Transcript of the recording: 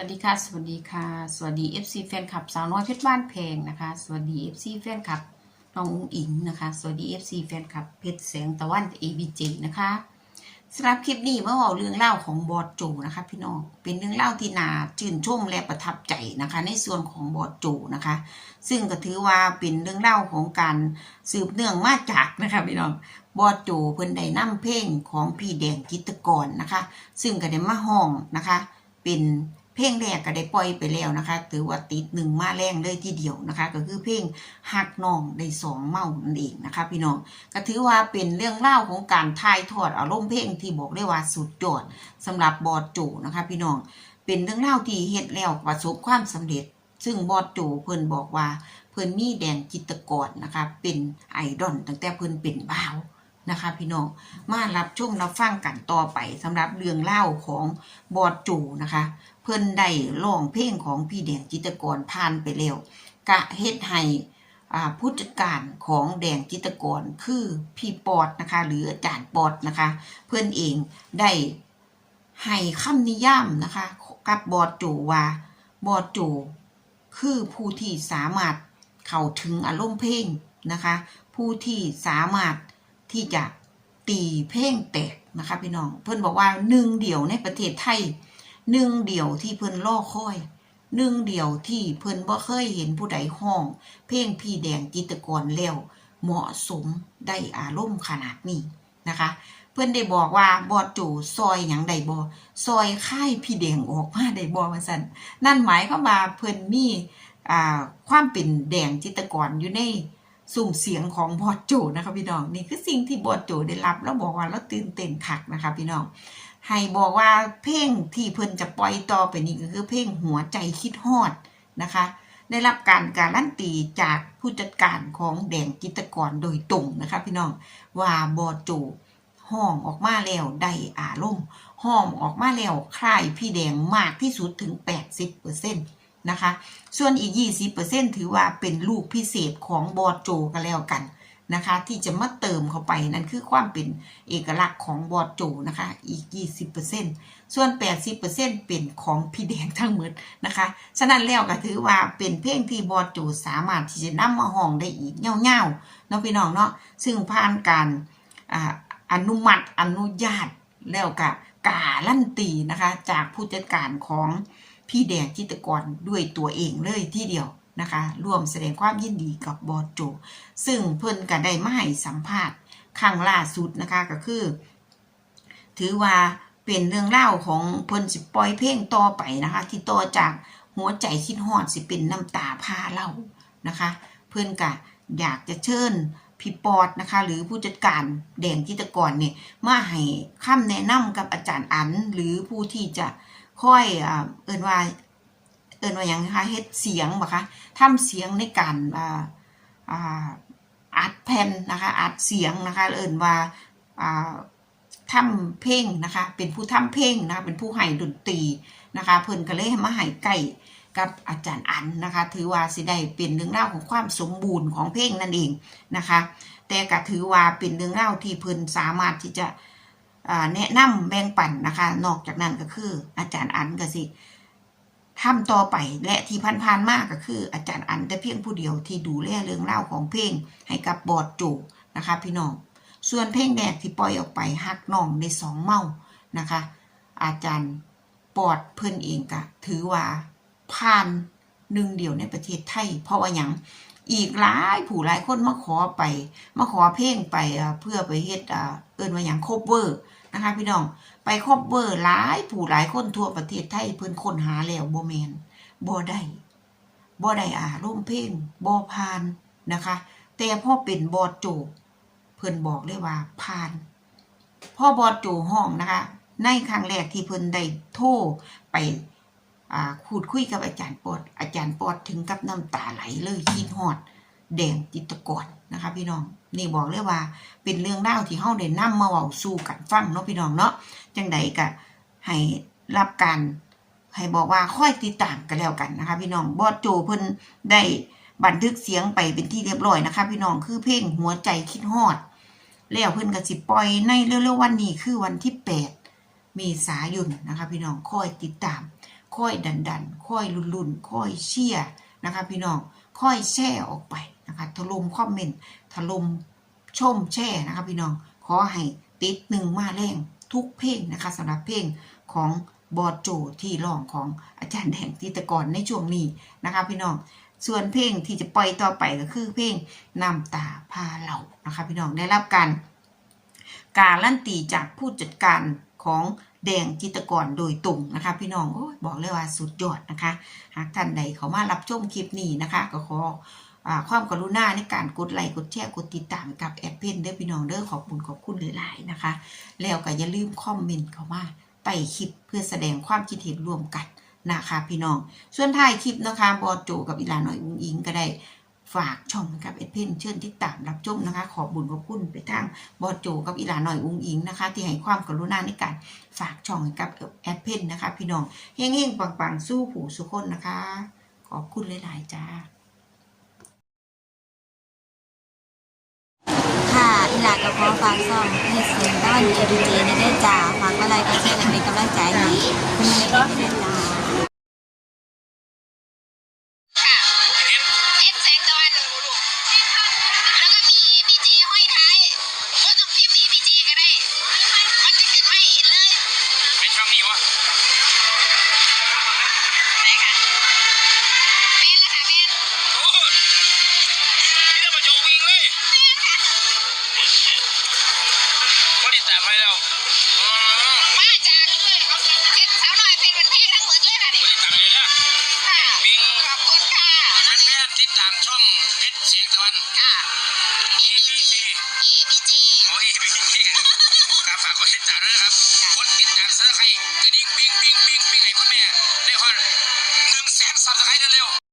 วัสดีค่ะ สวัสดีค่ะ สวัสดี FC แฟนคลับสาวน้อยเพชรบ้านเพลงนะคะ สวัสดี FC แฟนคลับน้องอุ้งอิงนะคะ สวัสดี FC แฟนคลับเพชรแสงตะวัน ABJ นะคะสำหรับคลิปนี้มาเอาเรื่องเล่าของบอดโจนะคะ พี่น้อง เป็นเรื่องเล่าที่น่าชื่นชมและประทับใจนะคะ ในส่วนของบอดโจนะคะ ซึ่งก็ถือว่าเป็นเรื่องเล่าของการสืบเนื่องมาจากนะคะพี่น้องบอดโจเพิ่นได้นำเพลงของพี่แดงจิตกรนะคะ ซึ่งก็ได้มาห้องนะคะ เป็น เพลงแรกก็ได้ปล่อยไปแล้วนะคะ ถือว่าติดหนึ่งมาแรงเลยทีเดียวนะคะ ก็คือเพลงหักน้องได้สองเมานั่นเองนะคะ พี่น้องก็ถือว่าเป็นเรื่องเล่าของการถ่ายทอดอารมณ์เพลงที่บอกได้ว่าสุดยอดสำหรับบอดโจนะคะ พี่น้องเป็นเรื่องเล่าที่เฮ็ดแล้วประสบความสำเร็จ ซึ่งบอดโจเพิ่นบอกว่าเพิ่นมีแดงจิตกรนะคะ เป็นไอดอลตั้งแต่เพิ่นเป็นบ่าว นะคะ พี่น้องมารับชมรับฟังกันต่อไปสำหรับเรื่องเล่าของบอดโจนะคะ เพิ่นได้ร้องเพลงของพี่แดงจิตกรผ่านไปแล้วกะเฮ็ดให้อ่าผู้จัดการของแดงจิตกรคือพี่ปอดนะคะ หรืออาจารย์ปอดนะคะ เพื่อนเองได้ให้คำนิยามนะคะ กับบอดจูว่าบอดจูคือผู้ที่สามารถเข้าถึงอารมณ์เพลงนะคะ ผู้ที่สามารถ ที่จะตีเพลงแตกนะคะพี่น้อง เพื่อนบอกว่าหนึ่งเดียวในประเทศไทยหนึ่งเดียวที่เพิ่อนล่อคอยหนึ่งเดียวที่เพิ่อนบ่เคยเห็นผู้ใดห้อง เพลงพี่แดงจิตกรแล้วเหมาะสมได้อารมณ์ขนาดนี้นะคะ เพิ่อนได้บอกว่าบอดจูซอยหยังใดบ่ซอยค่ายพี่แดงออกมาได้บ่ว่าซั่นนั่นหมายความว่าเพิ่อนมีความเป็นแดงจิตกรอยู่ใน สุ่มเสียงของบอดโจนะคะพี่น้องนี่คือสิ่งที่บอดโจได้รับแล้วบอกว่าแล้วตื่นเต้นคักนะคะพี่น้องให้บอกว่าเพลงที่เพิ่นจะปล่อยต่อไปนี้ก็คือเพลงหัวใจคิดฮอดนะคะ ได้รับการการันตีจากผู้จัดการของแดงจิตกรโดยตรงนะคะพี่น้องว่าบอโจห้องออกมาแล้วได้อารมณ์ห้องออกมาแล้วคลายพี่แดงมากที่สุดถึง 80%นต์ะคะ ส่วนอีก 20%ถือว่าเป็นลูกพิเศษของบอโจก็แล้วกันนะคะ ที่จะมาเติมเข้าไปนั่นคือความเป็นเอกลักษณ์ของบอโจนะคะ อีก 20%ส่วน 80%เป็นของพี่แดงทั้งหมดนะคะ ฉะนั้นแล้วก็ถือว่าเป็นเพลงที่บอโจสามารถที่จะนำมาห้องได้อีกเงาๆเนาะพี่น้องเนาะซึ่งผ่านการอนุมัติอนุญาตแล้วก็การันตีนะคะ จากผู้จัดการของ พี่แดงจิตกรด้วยตัวเองเลยที่เดียวนะคะร่วมแสดงความยินดีกับบอดโจ ซึ่งเพิ่นก็ได้มาให้สัมภาษณ์ครั้งล่าสุดนะคะก็คือ ถือว่าเป็นเรื่องเล่าของเพิ่นสิปล่อยเพลงต่อไปนะคะ ที่ต่อจากหัวใจคิดฮอดสิเป็นน้ำตาพาเล่านะคะ เพิ่นก็อยากจะเชิญพี่ปอดนะคะ หรือผู้จัดการแดงจิตกรเนี่ยมาให้คำแนะนำกับอาจารย์อันหรือผู้ที่จะ ค่อยเอิ่นว่าเอินว่าอย่างนะคะเฮ็ดเสียงบ่คะทำเสียงในการอ่าอ่าอัดแผ่นนะคะอัดเสียงนะคะ เอินว่าอ่าทำเพลงนะคะ เป็นผู้ทำเพลงนะคะเป็นผู้ให้ดนตรีนะคะ เพิ่นก็เลยมาให้ใกล้กับอาจารย์อันนะคะ ถือว่าสิได้เป็นเรื่องราวของความสมบูรณ์ของเพลงนั่นเองนะคะ แต่ก็ถือว่าเป็นเรื่องราวที่เพิ่นสามารถที่จะอ แนะนำแบ่งปันนะคะ นอกจากนั้นก็คือ อาจารย์อันก็สิทำต่อไปและที่ผ่านๆมากก็คือ อาจารย์อันแต่เพียงผู้เดียวที่ดูแลเรื่องเล่าของเพลงให้กับบอดจูนะคะ พี่น้องส่วนเพลงแรกที่ปล่อยออกไปฮักน้องในสองเมานะคะ อาจารย์ปอดเพิ่นเองก็ถือว่าผ่านหนึ่งเดียวในประเทศไทย เพราะว่าอย่างอีกหลายผู้หลายคนมาขอไป มาขอเพลงไปเพื่อไปเฮ็ดเอิ้นว่าอย่างโคเวอร์ นะคะพี่น้องไปครอบเวอร์หลายผู้หลายคนทั่วประเทศไทยเพิ่นคนหาแล้วบ่แมนบ่ได้บ่ได้อารมเพลงบ่ผ่านนะคะ แต่พ่อเป็นบอดโจเพิ่นบอกเลยว่าผ่านพ่อบอดโจห้องนะคะ ในครั้งแรกที่เพิ่นได้โทรไปอ่าพูดคุยกับอาจารย์ปอดอาจารย์ปอดถึงกับน้ำตาไหลเลยคิดฮอด แดงจิตกรนะคะพี่น้องนี่บอกเลยว่าเป็นเรื่องเล่าที่เฮาได้นำมาเว้าสู่กันฟังเนาะพี่น้องเนาะจังใดก็ให้รับการให้บอกว่าค่อยติดตามกันแล้วกันนะคะพี่น้องบอสโจเพิ่นได้บันทึกเสียงไปเป็นที่เรียบร้อยนะคะ พี่น้องคือเพลงหัวใจคิดฮอด แล้วเพิ่นก็สิปล่อยในเร็วๆวันนี้คือวันที่8เมษายนนะคะ พี่น้องค่อยติดตามค่อยดันดันๆค่อยลุนลุนๆค่อยเชียร์นะคะ พี่น้องค่อยแช่ออกไป นะคะถล่มคอมเมนต์ถล่มชมแช่นะคะพี่น้องขอให้ติดหนึ่งมาแรงทุกเพลงนะคะสำหรับเพลงของบอดโจที่ร้องของอาจารย์แห่งติตกรในช่วงนี้นะคะ พี่น้องส่วนเพลงที่จะปล่อยต่อไปก็คือเพลงน้ำตาพาเรานะคะ พี่น้องได้รับการการลั่นตีจากผู้จัดการของแดงจิตกรโดยตรงนะคะ พี่น้องอบอกเลยว่าสุดยอดนะคะ หากท่านใดเขามารับชมคลิปนี้นะคะ ก็ขอ ความกรุณาในการกดไลค์กดแชร์กดติดตามกับแอดเพนเด้อพี่น้องเด้อขอบคุณขอบคุณหลายๆนะคะ แล้วก็อย่าลืมคอมเมนต์เข้ามาใต้คลิปเพื่อแสดงความคิดเห็นร่วมกันนะคะพี่น้อง ส่วนท้ายคลิปนะคะบอโจกับอีหลาหน่อยอุ้งอิงก็ได้ฝากช่องกับเอ็ดเพนเชิญติดตามรับชมนะคะ ขอบุญขอบคุณไปทางบอโจกับอีหลาหน่อยอุ้งอิงนะคะ ที่ให้ความกรุณาในการฝากช่องกับแอดเพนนะคะ พี่น้องเฮงๆปังๆสู้ผู้สุคนนะคะ ขอบคุณหลายๆจ้าากซ่อมให้เสียงต้านเอดีเจในได้จ่าฝากอะไรก็เช่นเป็นกำลังใจให้คุณแม่ก็เป็นจ้า ช่องเพชรเสียงตะวัน ค่ะ ABC EBG โอ้ย ABC ครับฝากกดติดตามด้วยนะครับกดติดตามซับสไครต์กระดิ่งปิ๊งปิ๊งปิ๊งปิ๊งให้คุณแม่ได้ฮอดหนึ่งแสนซับสไครต์เร็วๆ